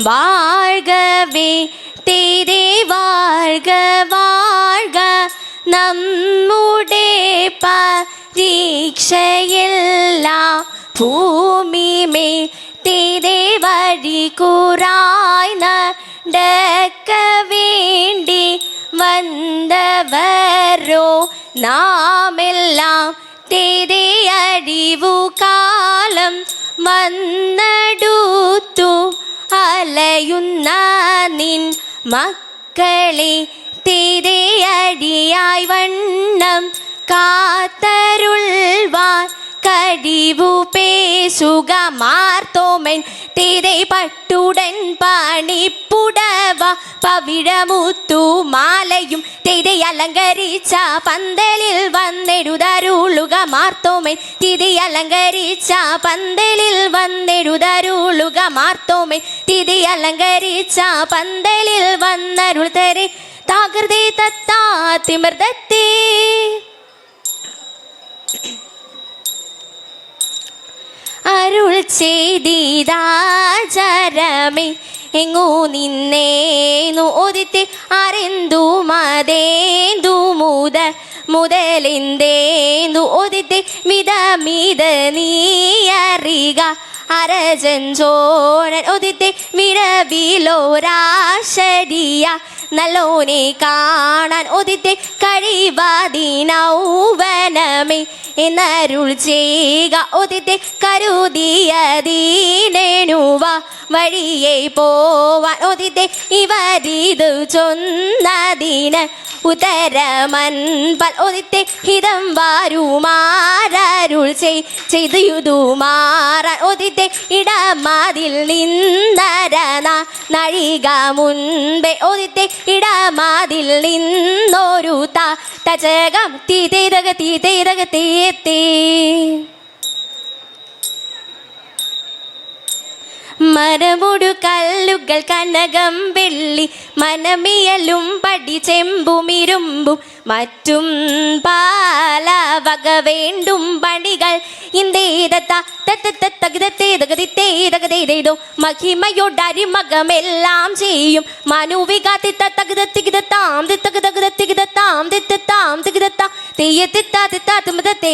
என்றென்றைக்கும் வாழ்கவே தேதே வாழ்க வாழ்க നമ്മുടെ പരീക്ഷയെല്ലാം ഭൂമിമേൽ തീരെ വഴി കൂറായി നടക്ക വേണ്ടി വന്നവരോ നാമെല്ലാം തീരെ അടിവു കാലം വന്നടുത്തു അലയുന്ന നിൻ മക്കളെ തിരയടിയായി വണ്ണം കാത്തരുൾവാൻ കഴിവു പേശുക മാർത്തോമൻ തിരെ പട്ടുടൻ പണിപ്പുടവ പവിഴമുത്തു മാലയും. തീരെ അലങ്കരിച്ച പന്തലിൽ വന്നെഴുതരുളുക മാർത്തോമൻ തീരെ അലങ്കരിച്ച പന്തലിൽ വന്നെഴുതരുളുക മാർത്തോമൻ തീരെ അലങ്കരിച്ച പന്തലിൽ വന്നരുൾ തരെ. താകൃതി തത്താ തിമിർദത്തേ. അരുൾ ചെയ്തിതാചരമേ എങ്ങോ നിന്നേന്നു ഒതിത്തെ അരെന്തു മതേന്തു മുത മുതലെന്തേന്തു ഒതിത്തെ മിത മിത അരജൻ അരജഞ്ചോരൻ ഒതിത്തെ മിഴവിലോരാശരിയ. നല്ലോനെ കാണാൻ ഒതിത്തെ കഴിവാദീനൗവനമേ എന്നരുൾ ചെയ്യുക ഒതിത്തെ കരുതിയതീനേനുവ വഴിയെ പോവാൻ ഒതിത്തെ ഇവരിതു ചൊന്നതിന് ഉത്തരമൻപൽ ഒതിത്തെ ഹിതം വാരുമാരരുൾ ചെയ് ചെയ്തു മാറാൻ ഒതിത്തെ ഇടമതിൽ നിന്നരന നഴിക മുൻപേ ഒതിത്തെ ഇടമതിൽ നിന്നൊരു തചകം തീ തേതക തീ തേതക തീയത്തേ മരമുടു കല്ലുകൾ കനകം വെള്ളി മനമിയലും പടി ചെമ്പുമിരുമ്പും മറ്റും പാല വക വേണ്ടും പണികൾ. തത്തത്തത്തകിതത്തേതകതിത്തേതകതേതേതോ മഹിമയോടരിമകമെല്ലാം ചെയ്യും. തികിതത്താം തകിതത്തികിതത്താം തിത്തകിതകിതത്തികിതത്താം തിത്തത്താം തികിതത്താം തെയ്യത്തിത്താ തിത്താ തിമതത്തേ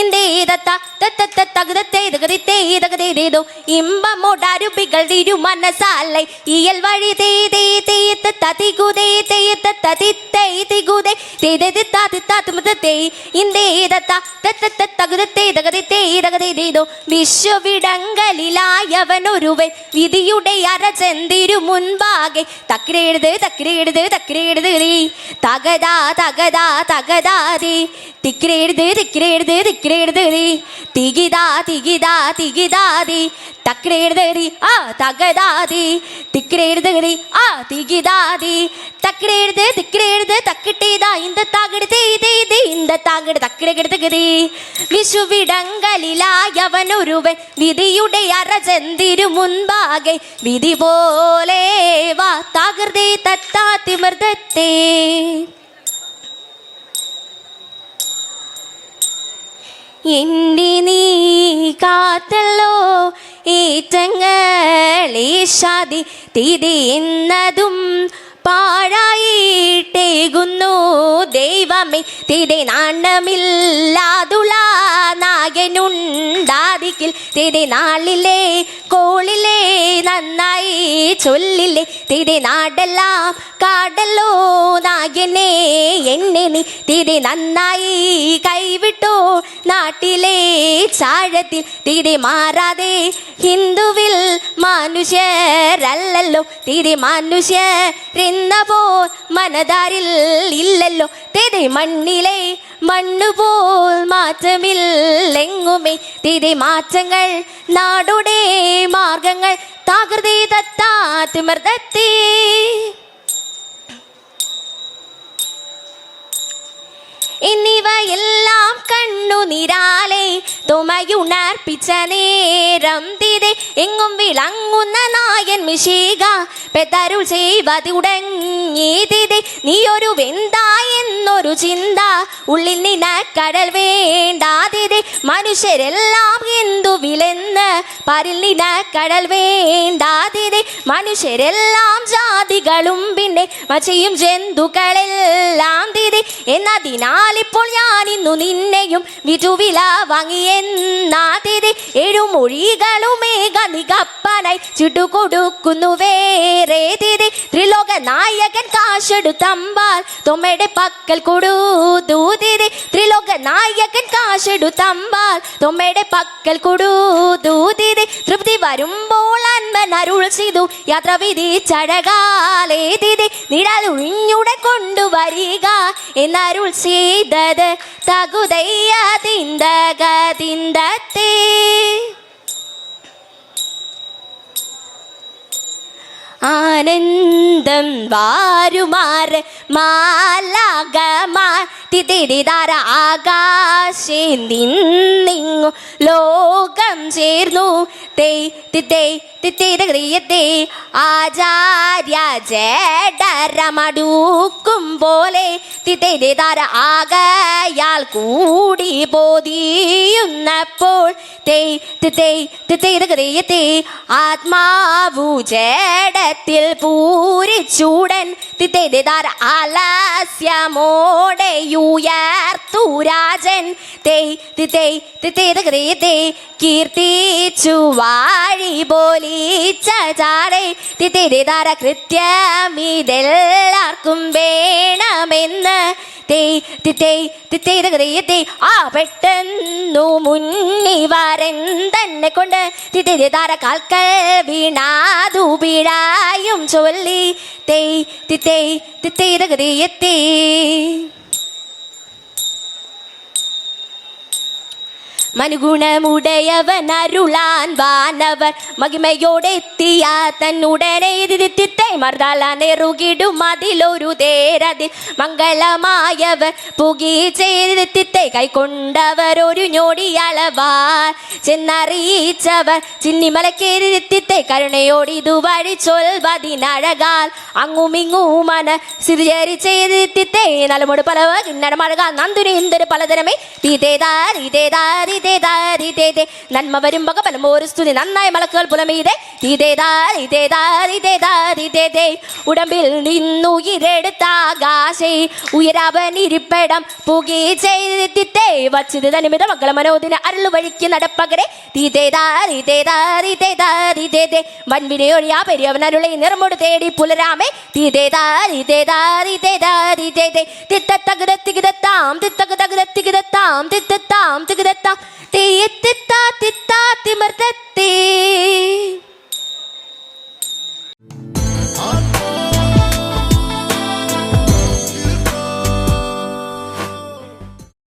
ഇന്ദേതത്ത തത്തത്തകിതത്തേതകതിത്തേതകതേതേതോ ഇമ്പമോടരുപികൾ തിരുമനസാലൈ ഇയൽ വഴി തേ തേ തേയത്ത തതികുതേ തേയത്ത തതിത്തേ വിശ്വവിടങ്കലിലായവനൊരുവൻ വിധിയുടെ അരചന്തിരു മുൻപാകെ തക്കിരെഴുത് തക്കിരെഴുത് തക്കിരെഴുത് തകതാ തകതാ തകതാ തകതാതി തിക്കിരെഴുത് തിക്കിരെഴുത് തിക്കിരെഴുത് നീ തികിതാ തികിതാ തികിതാതി തക്കിരെഴുത് ആ തകതാതി തിക്കിരെഴുത് ആ തികിതാതി തക്കിരെഴുത് തിക്കിരെഴുത് തക്കിട്ടേതാ ഇന്ത താകട് തേ തേ തേ ഇന്ത താകട് തക്കിടെടുത്ത് വിഷുവിടങ്കലിലായവനൊരുവൻ വിധിയുടെ അറചന്തിരു മുൻപാകെ വിധി പോലെ വാ താകൃതേ തത്താ തിമർദത്തേ എന്നെ നീ കാത്തല്ലോ ഏറ്റങ്ങളേശാതി തിരി എന്നതും പാഴായിട്ടേകുന്നു. ദൈവമേ തിരെ നാണമില്ലാതുള നാഗനുണ്ടാതിക്കിൽ തിരെ നാളിലെ കോളിലെ നന്നായി ചൊല്ലില്ലേ തിരെ നാടെല്ലാം കാടല്ലോ നാഗനെ എന്നെ നീ. തിരെ നന്നായി കൈവിട്ടോ നാട്ടിലെ ചാഴത്തിൽ. തിരെ മാറാതെ ഹിന്ദുവിൽ മനുഷ്യരല്ലല്ലോ. തിരി മനുഷ്യ പോ മനതാരിൽ ഇല്ലല്ലോ. തിരി മണ്ണിലെ മണ്ണുപോൽ മാറ്റമില്ലെങ്ങുമേ. തിരി മാറ്റങ്ങൾ നാടുടെ മാർഗങ്ങൾ താകൃതി തത്താ എന്നിവയെല്ലാം കണ്ണു നിരാലെ തുമയുണർപ്പിച്ച നേരം തിരെ എങ്ങും വിളങ്ങുന്ന നായൻ മിശീക പെതരുൾ ചെയ്വതുടങ്ങി തിരെ നീ ഒരു വെന്ത എന്നൊരു ചിന്ത ഉള്ളിൽ നിന കടൽ വേണ്ടാതിരെ മനുഷ്യരെല്ലാം എന്തു വിലെന്ന് പരിൽ നിന കടൽ വേണ്ടാതിരെ മനുഷ്യരെല്ലാം ജാതികളും പിന്നെ മച്ചയും ജന്തുക്കളെല്ലാം തിരെ എന്നതിനാൽ ഇപ്പോൾ ഞാൻ ഇന്നു നിന്നെയും വിറ്റുവില വാങ്ങിയെന്നാതിരി എഴുമൊഴികളും ഗണികപ്പനായി ചുട്ടുകൊടുക്കുന്നു വേറെ തിരി ത്രിലോക നായകൻ കാശെടുത്തമ്പാൽ തൊമ്മയുടെ പക്കൽ കൊടുതൂതിരി. ത്രിലോക നായകൻ കാശെടുത്തമ്പാൽ തൊമ്മയുടെ പക്കൽ കൊടുതൂതിരി. തൃപ്തി വരുമ്പോൾ അൻപൻ അരുൾ ചെയ്തു യാത്ര വിധിച്ചഴകാലേ തിരി നിഴലൊഴിഞ്ഞുടെ കൊണ്ടുവരിക എന്നരുൾ ചെയ്തത് തകുതയ്യ തിന്തത്തേ ആനന്ദം വാരുമാർ മാലാകമാർ തിതിരിതാര ആകാശേ നിന്നിങ്ങു ലോകം ചേർന്നു. തേ തിത്തേ പോലെ തിത്തിരിതാര ആകയാൽ കൂടി ബോധിയുന്നപ്പോൾ തേ തിത്തേ തിത്തിരേ ആത്മാവു ജഡത്തിൽ പൂരിച്ചൂടൻ തിത്തേതാര ആലസ്യമോടെയുയർത്തു രാജൻ. തേ തിത്തേ തിത്തേതേ കീർത്തിച്ചു വാഴി പോലീച്ച ചാറേ തിരിതാര കൃത്യം ഇതെല്ലാവർക്കും വേണമെന്ന് തിത്തേ ആ പെട്ടെന്നു മുന്നി വരൻ തന്നെ കൊണ്ട് തിത്തേതാര കാൽക്കൽ വീണാതു വീഴായും ചൊല്ലി. തേ തിത്തേ തിത്തേതേ മനുഗുണമുടയവൻ അരുളാൻ വാനവർ മഹിമയോടെ എത്തിയ തന്നുടനെ തിരുത്തിത്തെ മർദ്ദാല നെറുകിടും അതിലൊരു തേരതിൽ മംഗളമായവർ പുകി ചെയ്തിത്തെ കൈക്കൊണ്ടവർ ഒരു ഞൊടിയളവാർ ചെന്നറിയിച്ചവർ ചിന്നിമലക്കേരിത്തിത്തെ കരുണയോട് ഇതുവഴി ചൊൽവതിനഴകാൽ. അങ്ങുമിങ്ങുമന സ്ഥിതിചേരി ചെയ്തിത്തെ നലമുട് പലവ കിന്നടമഴകാൽ നന്ദുനി ഇന്ദര് പലതരമേ. തീതേതാ തീതേതാ തീതേതേ നന്മ വരും വക പലം ഒരു സ്തുതി നന്നായി മലക്കുകൾ പുലമീതെ ഉടമ്പിൽ നിന്നു ആകാശേ ഉയരാവൻ ഇരിപ്പടം തനിമിത മക്കളെ മനോദിന അരുളു നടപ്പകരെ പെരിയവൻ അരുളെ നിറമോട് തേടി പുലരാമേ തീതേതാ തീതേതാ തീതേതേ തിത്തത്തകുതത്തികുതത്താം തിത്തത്താം തിത്ത பார்த்து எத்து